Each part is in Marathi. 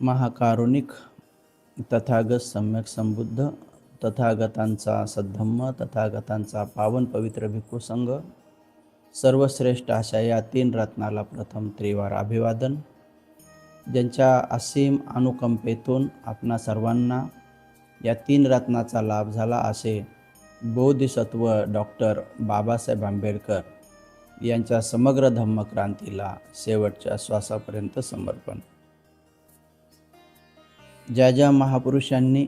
महाकारुणिक तथागत सम्यक संबुद्ध तथागतांचा सद्धम्म तथागतांचा पावन पवित्र भिक्खू संघ सर्वश्रेष्ठ अशा या तीन रत्नाला प्रथम त्रिवार अभिवादन ज्यांच्या असीम अनुकंपेतून आपणा सर्वांना या तीन रत्नाचा लाभ झाला असे बोधिसत्व डॉक्टर बाबासाहेब आंबेडकर यांच्या समग्र धम्मक्रांतीला शेवटच्या श्वासापर्यंत समर्पण. ज्या ज्या महापुरुषांनी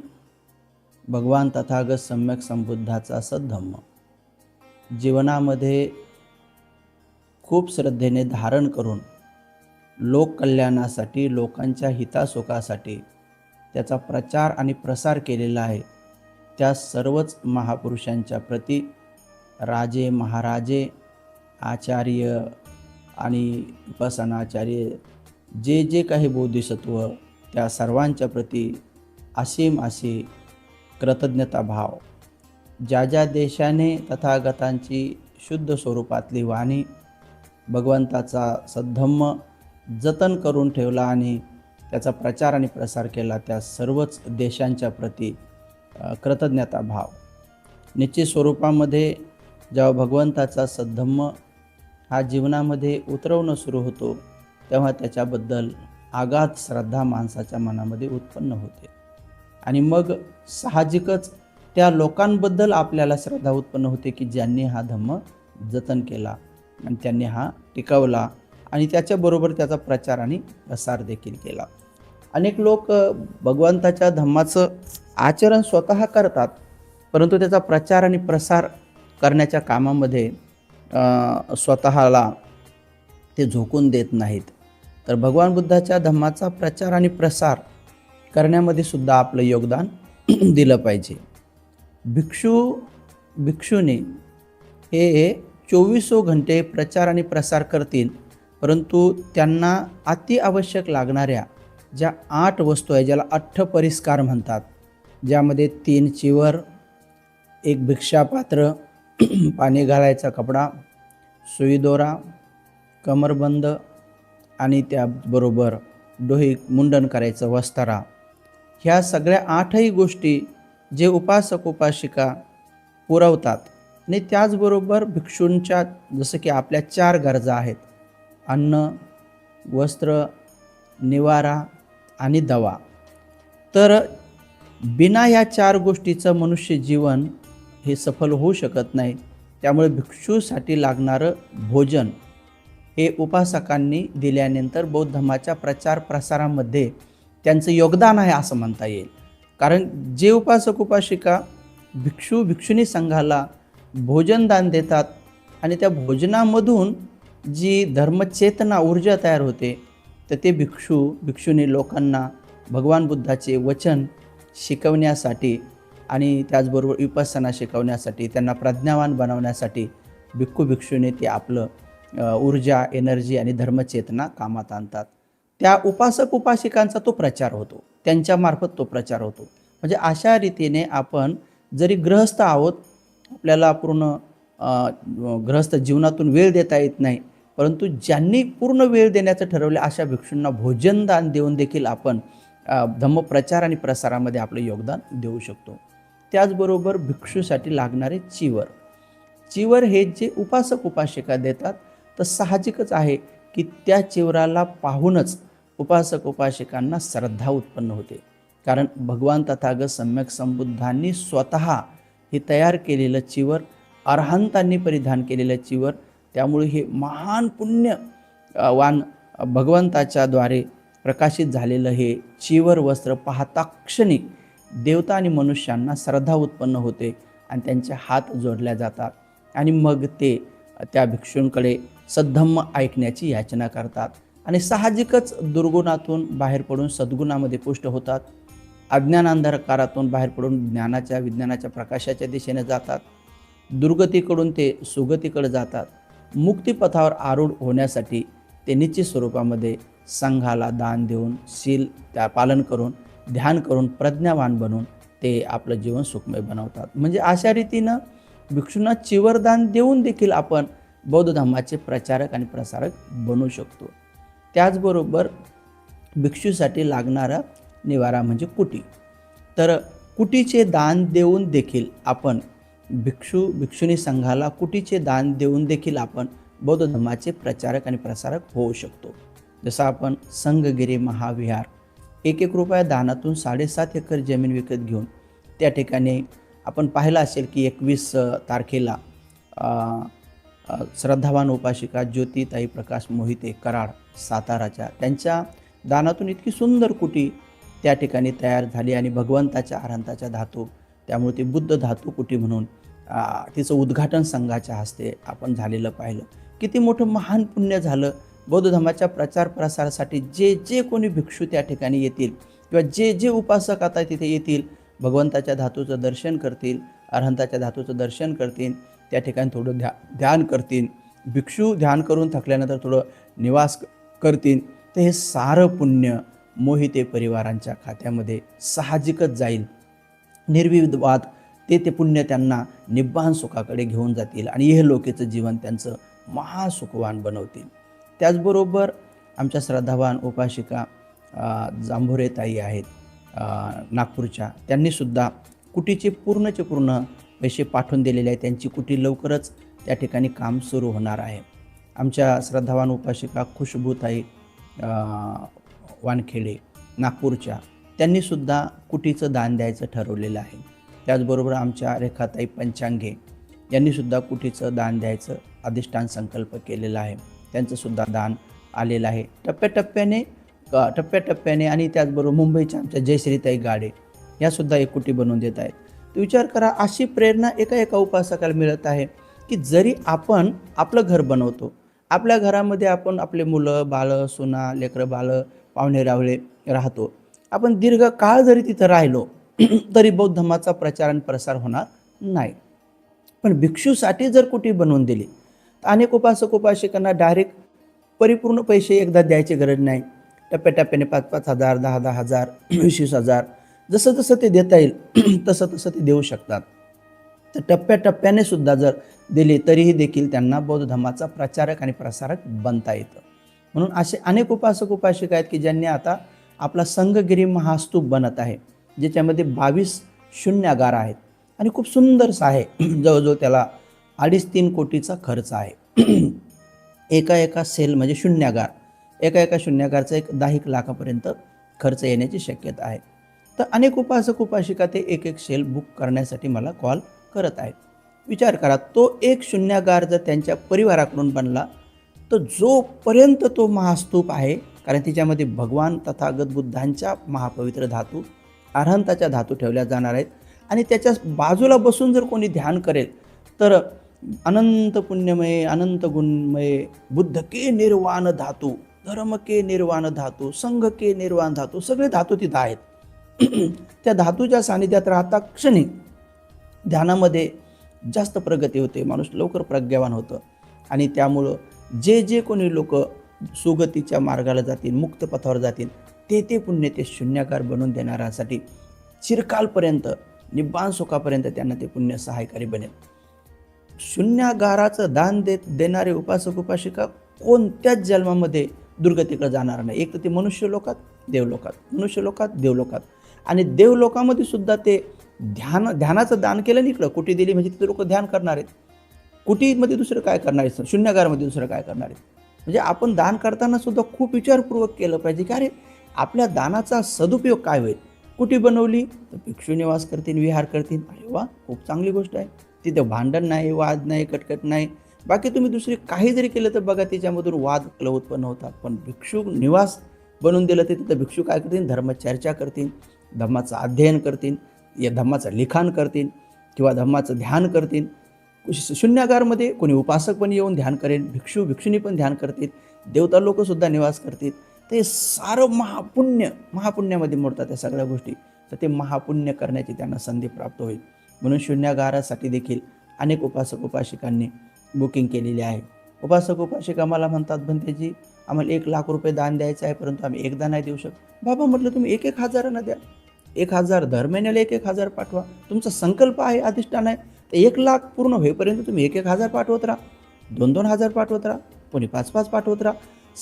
भगवान तथागत सम्यक संबुद्धाचा सद्धम्म. जीवनामध्ये खूप श्रद्धेने धारण करून लोककल्याणासाठी लोकांच्या हितासुखासाठी त्याचा प्रचार आणि प्रसार केलेला आहे. त्या सर्वच महापुरुषांच्या प्रती राजे महाराजे आचार्य आणि उपासनाचार्य जे जे काही बोधिसत्व त्या सर्वांच्या प्रती असीम अशी कृतज्ञता भाव. ज्या ज्या देशाने तथागतांची शुद्ध स्वरूपातली वाणी भगवंताचा सद्धम्म जतन करून ठेवला आणि त्याचा प्रचार आणि प्रसार केला त्या सर्वच देशांच्या प्रती कृतज्ञता भाव. निश्चित स्वरूपामध्ये जेव्हा भगवंताचा सद्धम्म हा जीवनामध्ये उतरवणं सुरू होतो तेव्हा त्याच्याबद्दल आगात श्रद्धा माणसाच्या मनामध्ये उत्पन्न होते. आणि मग साहजिकच त्या लोकांबद्दल आपल्याला श्रद्धा उत्पन्न होते की ज्यांनी हा धम्म जतन केला आणि त्यांनी हा टिकवला आणि त्याच्याबरोबर त्याचा प्रचार आणि प्रसार देखील केला. अनेक लोक भगवंताच्या धम्माचं आचरण स्वतः करतात परंतु त्याचा प्रचार आणि प्रसार करण्याच्या कामामध्ये स्वतःला ते झोकून देत नाहीत. तर भगवान बुद्धाच्या धम्माचा प्रचार आणि प्रसार करण्यामध्ये सुद्धा आपलं योगदान दिलं पाहिजे. भिक्षू भिक्षूने हे चोवीसो घंटे प्रचार आणि प्रसार करतील परंतु त्यांना अति आवश्यक लागणाऱ्या ज्या आठ वस्तू आहे ज्याला अठ्ठ परिष्कार म्हणतात ज्यामध्ये तीन चिवर एक भिक्षापात्र पाणी घालायचा कपडा सुईदोरा कमरबंद आणि त्याबरोबर डोही मुंडन करायचं वस्तारा. ह्या सगळ्या आठही गोष्टी जे उपासक उपासिका पुरवतात आणि त्याचबरोबर भिक्षूंच्या जसं की आपल्या चार गरजा आहेत. अन्न वस्त्र निवारा आणि दवा. तर बिना या चार गोष्टीचं मनुष्य जीवन हे सफल होऊ शकत नाही. त्यामुळे भिक्षूसाठी लागणारं भोजन हे उपासकांनी दिल्यानंतर बौद्ध धर्माच्या प्रचार प्रसारामध्ये त्यांचं योगदान आहे असं म्हणता येईल. कारण जे उपासक उपासिका भिक्षू भिक्षुणी संघाला भोजनदान देतात आणि त्या भोजनामधून जी धर्मचेतना ऊर्जा तयार होते तर ते भिक्षू भिक्षुनी लोकांना भगवान बुद्धाचे वचन शिकवण्यासाठी आणि त्याचबरोबर उपासना शिकवण्यासाठी त्यांना प्रज्ञावान बनवण्यासाठी भिक्खू भिक्षूने ते आपलं ऊर्जा एनर्जी आणि धर्मचेतना कामात आणतात. त्या उपासक उपासिकांचा तो प्रचार होतो. त्यांच्यामार्फत तो प्रचार होतो. म्हणजे अशा रीतीने आपण जरी ग्रहस्थ आहोत आपल्याला पूर्ण ग्रहस्थ जीवनातून वेळ देता येत नाही परंतु ज्यांनी पूर्ण वेळ देण्याचं ठरवलं अशा भिक्षूंना भोजनदान देऊन देखील आपण धम्मप्रचार आणि प्रसारामध्ये आपलं योगदान देऊ शकतो. त्याचबरोबर भिक्षूसाठी लागणारे चिवर. चिवर हे जे उपासक उपासिका देतात तर साहजिकच आहे की त्या चिवराला पाहूनच उपासक उपासिकांना श्रद्धा उत्पन्न होते. कारण भगवान तथागत सम्यक संबुद्धांनी स्वतः हे तयार केलेलं चिवर अर्हंतांनी परिधान केलेलं चिवर त्यामुळे हे महान पुण्य वान भगवंताच्या द्वारे प्रकाशित झालेलं हे चिवर वस्त्र पाहता क्षणिक देवता आणि मनुष्यांना श्रद्धा उत्पन्न होते आणि त्यांचे हात जोडल्या जातात. आणि मग ते त्या भिक्षूंकडे सद्धम्म ऐकण्याची याचना करतात आणि साहजिकच दुर्गुणातून बाहेर पडून सद्गुणामध्ये पुष्ट होतात. अज्ञान अंधकारातून बाहेर पडून ज्ञानाच्या विज्ञानाच्या प्रकाशाच्या दिशेने जातात. दुर्गतीकडून ते सुगतीकडे जातात. मुक्तिपथावर आरूढ होण्यासाठी ते निश्चित स्वरूपामध्ये संघाला दान देऊन शील त्या पालन करून ध्यान करून प्रज्ञावान बनून ते आपलं जीवन सुखमय बनवतात. म्हणजे अशा रीतीनं भिक्षूंना चिवरदान देऊन देखील आपण बौद्ध धर्माचे प्रचारक आणि प्रसारक बनू शकतो. त्याचबरोबर भिक्षूसाठी लागणारा निवारा म्हणजे कुटी. तर कुटीचे दान देऊन देखील आपण भिक्षू भिक्षुणी संघाला कुटीचे दान देऊन देखील आपण बौद्ध धर्माचे प्रचारक आणि प्रसारक होऊ शकतो. जसं आपण संघगिरी महाविहार एक एक रुपया दानातून साडेसात एकर जमीन विकत घेऊन त्या ठिकाणी आपण पाहिलं असेल की एकवीस तारखेला श्रद्धावान उपासिका ज्योतिताई प्रकाश मोहिते कराड साताराच्या त्यांच्या दानातून इतकी सुंदर कुटी त्या ठिकाणी तयार झाली आणि भगवंताच्या आरंताच्या धातू त्यामुळे ती बुद्ध धातू कुटी म्हणून तिचं उद्घाटन संघाच्या हस्ते आपण झालेलं पाहिलं. किती मोठं महान पुण्य झालं. बौद्ध धर्माच्या प्रचार प्रसारासाठी जे जे कोणी भिक्षू त्या ठिकाणी येतील किंवा जे जे उपासक आता तिथे येतील भगवंताच्या धातूचं दर्शन करतील अरहंताच्या धातूचं दर्शन करतील त्या ठिकाणी थोडं ध्या ध्यान करतील भिक्षू ध्यान करून थकल्यानंतर थोडं निवास करतील तर हे सारं पुण्य मोहिते परिवारांच्या खात्यामध्ये साहजिकच जाईल. निर्विवाद ते ते पुण्य त्यांना निब्बान सुखाकडे घेऊन जातील आणि हे लोकेचं जीवन त्यांचं महासुखवान बनवतील. त्याचबरोबर आमच्या श्रद्धावान उपासिका जांभोरे ताई आहेत नागपूरच्या. त्यांनीसुद्धा कुटीचे पूर्णचे पूर्ण पैसे पाठवून दिलेले आहेत. त्यांची कुटी लवकरच त्या ठिकाणी काम सुरू होणार आहे. आमच्या श्रद्धावान उपासिका खुशबूताई वानखेडे नागपूरच्या त्यांनीसुद्धा कुटीचं दान द्यायचं ठरवलेलं आहे. त्याचबरोबर आमच्या रेखाताई पंचांगे यांनीसुद्धा कुटीचं दान द्यायचं अधिष्ठान संकल्प केलेला आहे. त्यांचंसुद्धा दान आलेलं आहे. टप्प्याटप्प्याने टप्प्याटप्प्याने आणि त्याचबरोबर मुंबईच्या आमच्या जयश्रीताई गाडे यासुद्धा एक कुटी बनवून देत आहेत. विचार करा अशी प्रेरणा एका एका उपासकाला मिळत आहे की जरी आपण आपलं घर बनवतो आपल्या घरामध्ये आपण आपले मुलं बाळं सुना लेकरं बाळं पाहुणे रावळे राहतो. आपण दीर्घ काळ जरी तिथं राहिलो तरी बौद्ध धर्माचा प्रचार आणि प्रसार होणार नाही. पण भिक्षूसाठी जर कुठे बनवून दिली तर अनेक उपासक उपासिकांना डायरेक्ट परिपूर्ण पैसे एकदा द्यायची गरज नाही. टप्प्याटप्प्याने पाच पाच हजार दहा दहा हजार वीस वीस हजार जसं जसं ते देता येईल तसं तसं ते देऊ शकतात. तर टप्प्याटप्प्याने सुद्धा जर दिले तरीही देखील त्यांना बौद्ध धर्माचा प्रचारक आणि प्रसारक बनता येतं. म्हणून असे अनेक उपासक उपासिका आहेत की ज्यांनी आता आपला संघगिरी महास्तूप बनत आहे ज्याच्यामध्ये बावीस शून्यागार आहेत. आणि खूप सुंदरसं आहे. जवळजवळ त्याला अडीच तीन कोटीचा खर्च आहे. एका एका सेल म्हणजे शून्यागार. एका एका शून्यागारचा एक दहा एक लाखापर्यंत खर्च येण्याची शक्यता आहे. तर अनेक उपासक उपासिका ते एक एक सेल बुक करण्यासाठी मला कॉल करत आहेत. विचार करा तो एक शून्यागार जर त्यांच्या परिवाराकडून बनला तर जोपर्यंत तो महास्तूप आहे कारण तिच्यामध्ये भगवान तथागत बुद्धांच्या महापवित्र धातू अरहंताच्या धातू ठेवल्या जाणार आहेत आणि त्याच्या बाजूला बसून जर कोणी ध्यान करेल तर अनंत पुण्यमय अनंत गुणमय बुद्ध के निर्वाण धातू धर्म के निर्वाण धातू संघ के निर्वाण धातू सगळे धातू तिथं आहेत. त्या धातूच्या सानिध्यात राहता क्षणी ध्यानामध्ये जास्त प्रगती होते माणूस लवकर प्रज्ञावान होतं. आणि त्यामुळं जे जे कोणी लोक सुगतीच्या मार्गाला जातील मुक्त पथावर जातील ते ते पुण्य ते शून्याकार बनवून देणाऱ्यासाठी चिरकालपर्यंत निब्बान सुखापर्यंत त्यांना ते पुण्य सहायकारी बनेल. शून्यागाराचं दान देत देणारे उपासक उपासिका कोणत्याच जन्मामध्ये दुर्गतीकडे जाणार नाही. एक तर ते मनुष्य लोकात देवलोकात. मनुष्य लोकात देवलोकात. आणि देवलोकामध्ये सुद्धा ते ध्यान ध्यानाचं दान केलं नाही इकडं. कुटी दिली म्हणजे तिथे लोक ध्यान करणार आहेत. कुटीमध्ये दुसरं काय करणार आहेत? शून्यगारमध्ये दुसरं काय करणार आहेत? म्हणजे आपण दान करताना सुद्धा खूप विचारपूर्वक केलं पाहिजे की अरे आपल्या दानाचा सदुपयोग काय होईल? कुटी बनवली? तर भिक्षू निवास करतील विहार करतील अरे वा खूप चांगली गोष्ट आहे. तिथं भांडण नाही वाद नाही कटकट नाही. बाकी तुम्ही दुसरी काही जरी केलं तर बघा त्याच्यामधून वाद कल उत्पन्न होतात. पण भिक्षू निवास बनवून दिलं तर तिथं भिक्षू काय करतील धर्मचर्चा करतील धम्माचं अध्ययन करतील या धम्माचं लिखाण करतील किंवा धम्माचं ध्यान करतील शून्यागारमध्ये कोणी उपासक पण येऊन ध्यान करेल भिक्षू भिक्षुनी पण ध्यान करतील देवता लोकसुद्धा निवास करतील. ते सारं महापुण्य महापुण्यामध्ये मोडतात त्या सगळ्या गोष्टी. तर ते महापुण्य करण्याची त्यांना संधी प्राप्त होईल. म्हणून शून्यागारासाठी देखील अनेक उपासक उपासिकांनी बुकिंग केलेली आहे. उपासक उपासिक आम्हाला म्हणतात भंतेजी आम्हाला एक लाख रुपये दान द्यायचं आहे परंतु आम्ही एकदा नाही देऊ शकत. बाबा म्हटलं तुम्ही एक एक हजारांना द्या. एक हजार दर महिन्याला एक एक हजार पाठवा. तुमचा संकल्प आहे अधिष्ठान आहे. तर एक लाख पूर्ण होईपर्यंत तुम्ही एक एक हजार पाठवत राहा. दोन दोन हजार पाठवत राहा. कोणी पाच पाच पाठवत राहा.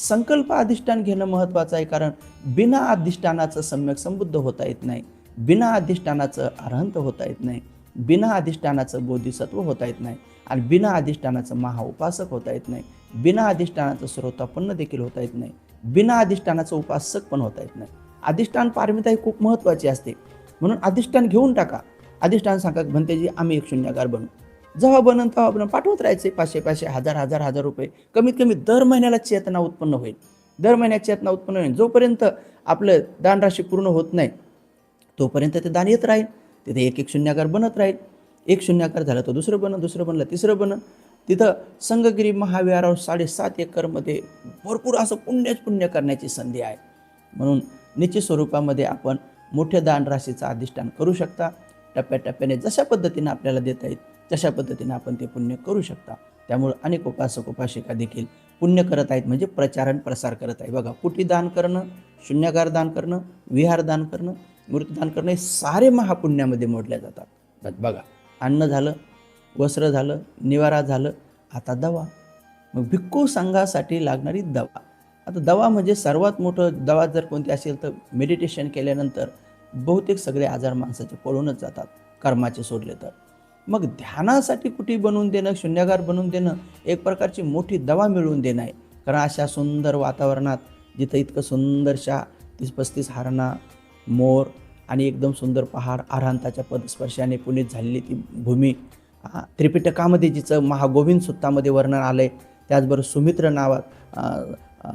संकल्प अधिष्ठान घेणं महत्त्वाचं आहे कारण बिना अधिष्ठानाचं सम्यक संबुद्ध होता येत नाही. बिना अधिष्ठानाचं अरहंत होता येत नाही. बिना अधिष्ठानाचं बोधिसत्व होता येत नाही. आणि बिना अधिष्ठानाचं महाउपासक होता येत नाही. बिना अधिष्ठानाचं श्रोतापन्न देखील होता येत नाही. बिना अधिष्ठानाचं उपासक पण होता येत नाही. अधिष्ठान पारमिता ही खूप महत्त्वाची असते. म्हणून अधिष्ठान घेऊन टाका. अधिष्ठान सांगा म्हणते जी आम्ही एक शून्यकार बनू. जेव्हा बनन तेव्हा बनून पाठवत राहायचे. पाचशे पाचशे हजार हजार हजार रुपये. कमीत कमी दर महिन्याला चेतना उत्पन्न होईल. दर महिन्यात चेतना उत्पन्न होईल. जोपर्यंत आपलं दानराशी पूर्ण होत नाही तोपर्यंत ते दान येत राहील. तिथे एक एक शून्याकार बनत राहील. एक शून्याकार झालं तर दुसरं बनन दुसरं बनलं तिसरं बनन. तिथं संगगिरी महाविहारावर साडेसात एकरमध्ये भरपूर असं पुण्यच पुण्य करण्याची संधी आहे. म्हणून निश्चित स्वरूपामध्ये आपण मोठ्या दान राशीचं अधिष्ठान करू शकता. टप्प्याटप्प्याने जशा पद्धतीने आपल्याला देता येईल तशा पद्धतीने आपण ते पुण्य करू शकता. त्यामुळे अनेक उपासक उपासिका देखील पुण्य करत आहेत. म्हणजे प्रचारण प्रसार करत आहे बघा कुटी दान करणं शून्यगार दान करणं विहार दान करणं मृतदान करणं हे सारे महापुण्यामध्ये मोडल्या जातात. बघा अन्न झालं वस्त्र झालं निवारा झालं आता दवा. मग भिक्खू संघासाठी लागणारी दवा. आता दवा म्हणजे सर्वात मोठं दवा जर कोणती असेल तर मेडिटेशन केल्यानंतर बहुतेक सगळे आजार माणसाचे पळूनच जातात कर्माचे सोडले तर. मग ध्यानासाठी कुठे बनवून देणं शून्यगार बनवून देणं एक प्रकारची मोठी दवा मिळवून देणं आहे. कारण अशा सुंदर वातावरणात जिथं इतकं सुंदरशा तीस पस्तीस हारणा मोर आणि एकदम सुंदर पहाड आरांताच्या पदस्पर्शाने पुनीत झालेली ती भूमी त्रिपिटकामध्ये जिचं महागोविंद सुत्तामध्ये वर्णन आलं आहे त्याचबरोबर सुमित्र नावात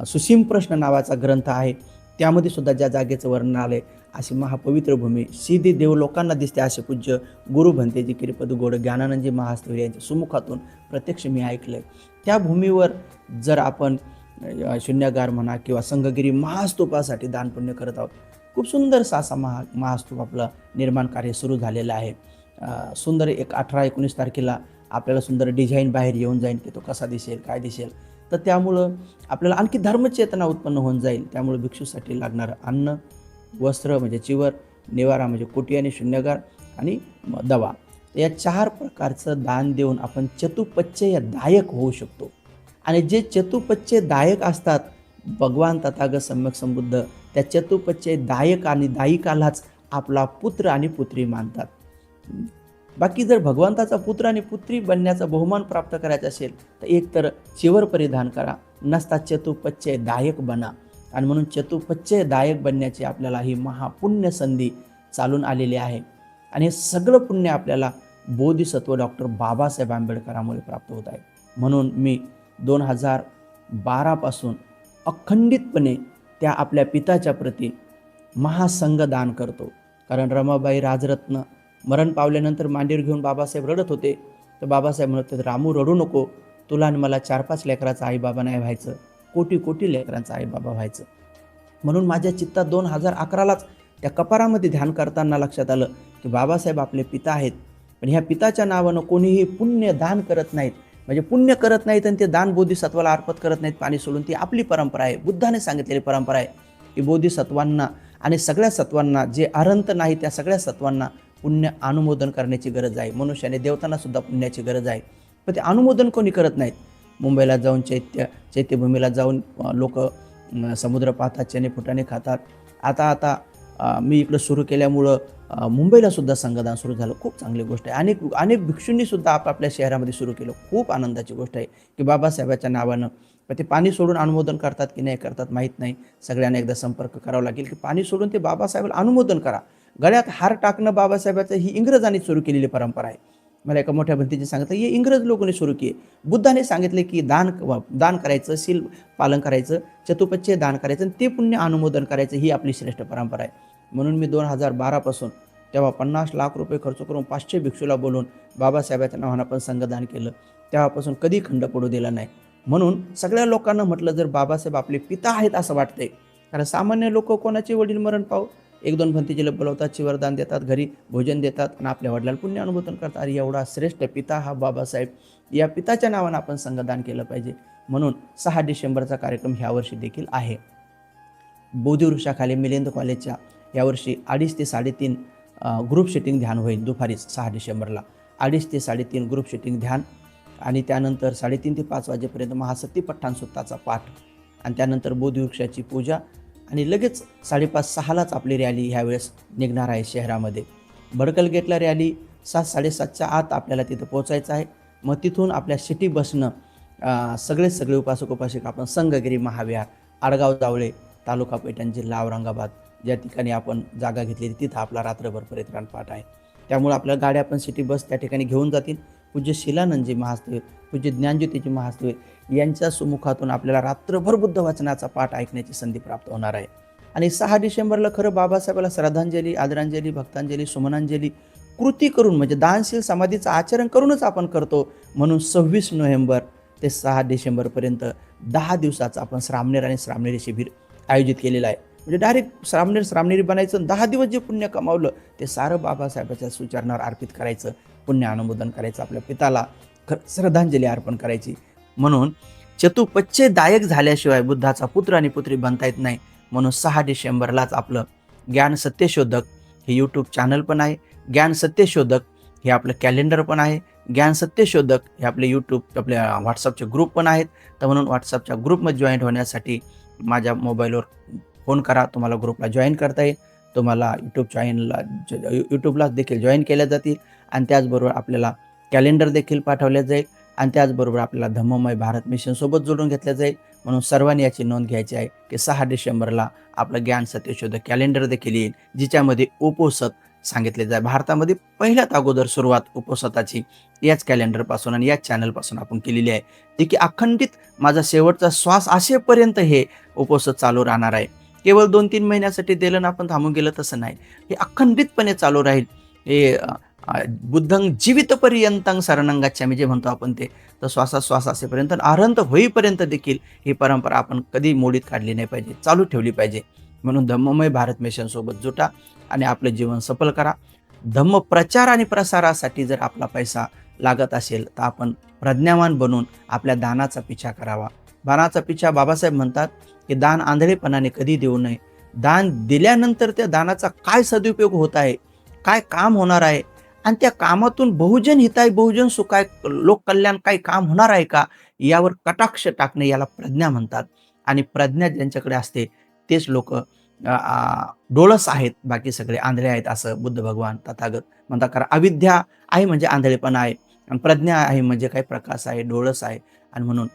सुसीम प्रश्न नावाचा ग्रंथ आहे. त्यामध्ये सुद्धा ज्या जागेचं वर्णन आलं आहे अशी महापवित्र भूमी. सीधी देव लोकांना दिसते असे पूज्य गुरु भंतेजी किरीपद गोड ज्ञानानंदजी महास्तवीर यांच्या सुमुखातून प्रत्यक्ष मी ऐकलं त्या भूमीवर जर आपण शून्यागार शून्यगार म्हणा किंवा संघगिरी महास्तूपासाठी दानपुण्य करत आहोत खूप सुंदरसा असा महा महास्तूप आपलं निर्माण कार्य सुरू झालेलं आहे. सुंदर एक अठरा एकोणीस तारखेला आपल्याला सुंदर डिझाईन बाहेर येऊन जाईल की तो कसा दिसेल काय दिसेल तर त्यामुळं आपल्याला आणखी धर्मचेतना उत्पन्न होऊन जाईल. त्यामुळे भिक्षूसाठी लागणारं अन्न वस्त्र म्हणजे चिवर निवारा म्हणजे कोटी आणि शून्यगार आणि दवा. या चार प्रकारचं दान देऊन आपण चतुपच्चय दायक होऊ शकतो. आणि जे चतुपच्चय दायक असतात भगवान तथागत सम्यक संबुद्ध त्या चतुपच्चय दायक आणि दायिकालाच आपला पुत्र आणि पुत्री मानतात. बाकी जर भगवंताचा पुत्र आणि पुत्री बनण्याचा बहुमान प्राप्त करायचा असेल तर एक तर चिवर परिधान करा नसता चतुपच्चय दायक बना. आणि म्हणून चतुपच्चय दायक बनण्याची आपल्याला ही महापुण्य संधी चालून आलेली आहे. आणि हे सगळं पुण्य आपल्याला बोधिसत्व डॉक्टर बाबासाहेब आंबेडकरांमुळे प्राप्त होत आहे. म्हणून मी दोन हजार बारापासून अखंडितपणे त्या आपल्या पिताच्या प्रती महासंघ दान करतो. कारण रमाबाई राजरत्न मरण पावल्यानंतर मांडीवर घेऊन बाबासाहेब रडत होते. तर बाबासाहेब म्हणत होते रामू रडू नको. तुला आणि मला चार पाच लेकराचा आईबाबा नाही व्हायचं. कोटी कोटी लेकरांचा आईबाबा व्हायचं. म्हणून माझ्या चित्तात दोन हजार अकरालाच त्या कपारामध्ये ध्यान करताना लक्षात आलं की बाबासाहेब आपले पिता आहेत. पण ह्या पिताच्या नावानं कोणीही पुण्य दान करत नाहीत. म्हणजे पुण्य करत नाहीत आणि ते दान बोधिसत्वाला अर्पत करत नाहीत. पाणी सोडून ती आपली परंपरा आहे. बुद्धाने सांगितलेली परंपरा आहे की बोधिसत्वांना आणि सगळ्या सत्वांना जे अरंत नाही त्या सगळ्या सत्वांना पुण्य अनुमोदन करण्याची गरज आहे. मनुष्याने देवतांना सुद्धा पुण्याची गरज आहे. पण ते अनुमोदन कोणी करत नाहीत. मुंबईला जाऊन चैत्य चैत्यभूमीला जाऊन लोक समुद्र पाहतात चणे फुटाने खातात. आता आता मी इकडं सुरू केल्यामुळं मुंबईला सुद्धा संघदान सुरू झालं. खूप चांगली गोष्ट आहे. अनेक अनेक भिक्षूंनी सुद्धा आपापल्या शहरामध्ये सुरू केलं. खूप आनंदाची गोष्ट आहे की बाबासाहेबाच्या नावानं ते पाणी सोडून अनुमोदन करतात की नाही करतात माहीत नाही. सगळ्यांना एकदा संपर्क करावा लागेल की पाणी सोडून ते बाबासाहेबाला अनुमोदन करा. गळ्यात हार टाकणं बाबासाहेबाचं ही इंग्रजांनी सुरू केलेली परंपरा आहे. मला एका मोठ्या भंतीचे सांगितलं हे इंग्रज लोकांनी सुरू केले. बुद्धाने सांगितले की दान दान करायचं शील पालन करायचं चतुपच्चय दान करायचं आणि ते पुण्य अनुमोदन करायचं ही आपली श्रेष्ठ परंपरा आहे. म्हणून मी दोन हजार बारापासून तेव्हा पन्नास लाख रुपये खर्च करून पाचशे भिक्षूला बोलून बाबासाहेबाच्या नावानं आपण संघदान केलं. तेव्हापासून कधी खंड पडू दिला नाही. म्हणून सगळ्या लोकांना म्हटलं जर बाबासाहेब आपले पिता आहेत असं वाटतंय कारण सामान्य लोक कोणाचे वडील मरण पाव एक दोन भंतीजीला बोलवतात चिवरदान देतात घरी भोजन देतात आणि आपल्या वडिलाला पुण्य अनुमोदन करतात. अरे एवढा श्रेष्ठ पिता हा बाबासाहेब. या पिताच्या नावानं आपण संघदान केलं पाहिजे. म्हणून सहा डिसेंबरचा कार्यक्रम ह्या वर्षी देखील आहे. बोधिवृक्षाखाली मिलिंद कॉलेजच्या यावर्षी अडीच ते साडेतीन ग्रुप शेटिंग ध्यान होईल. दुपारी सहा डिसेंबरला अडीच ते साडेतीन ग्रुप शेटिंग ध्यान आणि त्यानंतर साडेतीन ते पाच वाजेपर्यंत महासती पठ्ठाण सुत्ताचा पाठ आणि त्यानंतर बोधिवृक्षाची पूजा आणि लगेच साडेपाच सहालाच आपली रॅली ह्यावेळेस निघणार आहे शहरामध्ये. बडकल गेटला रॅली सात साडेसातच्या आत आपल्याला तिथं पोहोचायचं आहे. मग तिथून आपल्या सिटी बसनं सगळे सगळे उपासक उपासिका आपण संगगिरी महाविहार आडगाव जावळे तालुका पैठण जिल्हा औरंगाबाद ज्या ठिकाणी आपण जागा घेतलेली तिथं आपला रात्रभर परित्राण पाठ आहे. त्यामुळे आपल्या गाड्या आपण सिटी बस त्या ठिकाणी घेऊन जातील. पूज्य शिलानंदजी महास्तवे पूज्य ज्ञानज्योतीजी महास्तवे यांच्या सुमुखातून आपल्याला रात्रभर बुद्ध वाचनाचा पाठ ऐकण्याची संधी प्राप्त होणार आहे. आणि सहा डिसेंबरला खरं बाबासाहेबाला श्रद्धांजली आदरांजली भक्तांजली सुमनांजली कृती करून म्हणजे दानशील समाधीचं आचरण करूनच आपण करतो. म्हणून सव्वीस नोव्हेंबर ते सहा डिसेंबरपर्यंत दहा दिवसाचं आपण श्रामनेर आणि श्रामनेरी शिबिर आयोजित केलेलं आहे. म्हणजे डायरेक्ट श्रामनेर श्रामनेरी बनायचं दहा दिवस जे पुण्य कमावलं ते सारं बाबासाहेबाच्या सुचरणावर अर्पित करायचं. पुण्य अनुमोदन करायचं आपल्या पिताला खर श्रद्धांजली अर्पण करायची. म्हणून चतुपच्चयदायक झाल्याशिवाय बुद्धाचा पुत्र आणि पुत्री बनता येत नाही. म्हणून सहा डिसेंबरलाच आपलं ज्ञान सत्यशोधक हे यूट्यूब चॅनल पण आहे. ज्ञान सत्यशोधक हे आपलं कॅलेंडर पण आहे. ज्ञान सत्यशोधक हे आपले यूट्यूब आपल्या व्हॉट्सअपचे ग्रुप पण आहेत. तर म्हणून व्हॉट्सअपच्या ग्रुपमध्ये जॉईन होण्यासाठी माझ्या मोबाईलवर फोन करा. तुम्हाला ग्रुपला जॉईन करता येईल. तुम्हाला यूट्यूब चॅनलला यूट्यूबला देखील जॉईन केल्या जातील. आणि त्याचबरोबर आपल्याला कॅलेंडर देखील पाठवले जाईल आणि त्याचबरोबर आपल्याला धम्ममय भारत मिशनसोबत जोडून घेतलं जाईल. म्हणून सर्वांनी याची नोंद घ्यायची आहे की सहा डिसेंबरला आपलं ज्ञान सत्यशोधक कॅलेंडर देखील येईल जिच्यामध्ये उपोसत सांगितले जाय. भारतामध्ये पहिल्यात अगोदर सुरुवात उपोसताची याच कॅलेंडरपासून आणि याच चॅनलपासून आपण केलेली आहे. जे की अखंडित माझा शेवटचा श्वास असेपर्यंत हे उपोसत चालू राहणार आहे. केवळ दोन तीन महिन्यासाठी दिलं ना आपण थांबून गेलं तसं नाही. हे अखंडितपणे चालू राहील. हे बुद्धंग जीवितपर्यंतंग शरणं जे म्हणतो आपण ते. तर श्वासाश्वास असेपर्यंत आरंत होईपर्यंत देखील ही परंपरा आपण कधी मोडीत काढली नाही पाहिजे चालू ठेवली पाहिजे. म्हणून धम्ममय भारत मिशनसोबत जुटा आणि आपलं जीवन सफल करा. धम्म प्रचार आणि प्रसारासाठी जर आपला पैसा लागत असेल तर आपण प्रज्ञावान बनून आपल्या दानाचा पिछा करावा. दानाचा पिछा बाबासाहेब म्हणतात की दान आंधळेपणाने कधी देऊ नये. दान दिल्यानंतर त्या दानाचा काय सदुपयोग होत आहे? काय काम होणार आहे? आणि त्या कामातून बहुजन हिताय बहुजन सुखाय लोककल्याण काही काम होणार आहे का? यावर कटाक्ष टाकणे याला प्रज्ञा म्हणतात. आणि प्रज्ञा ज्यांच्याकडे असते तेच लोक डोळस आहेत. बाकी सगळे आंधळे आहेत असं बुद्ध भगवान तथागत म्हणतात. कारण अविद्या आहे म्हणजे आंधळेपणा आहे. आणि प्रज्ञा आहे म्हणजे काही प्रकाश आहे डोळस आहे. आणि म्हणून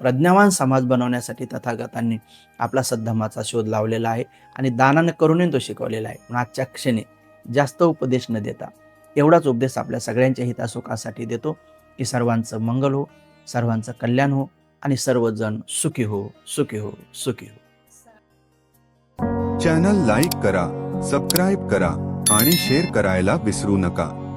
प्रज्ञावान समाज बनवण्यासाठी तथागतांनी आपला सद्धमाचा शोध लावलेला आहे. आणि दानाने करूनही तो शिकवलेला आहे. पण आजच्या क्षणी जास्त उपदेश न देता एवढाच उपदेश आपल्या सगळ्यांच्या हितासुखासाठी देतो. की सर्वांचं मंगल हो सर्वांचं कल्याण हो आणि सर्वजण सुखी हो सुखी हो सुखी हो. चॅनल लाईक करा सबस्क्राईब करा आणि शेअर करायला विसरू नका.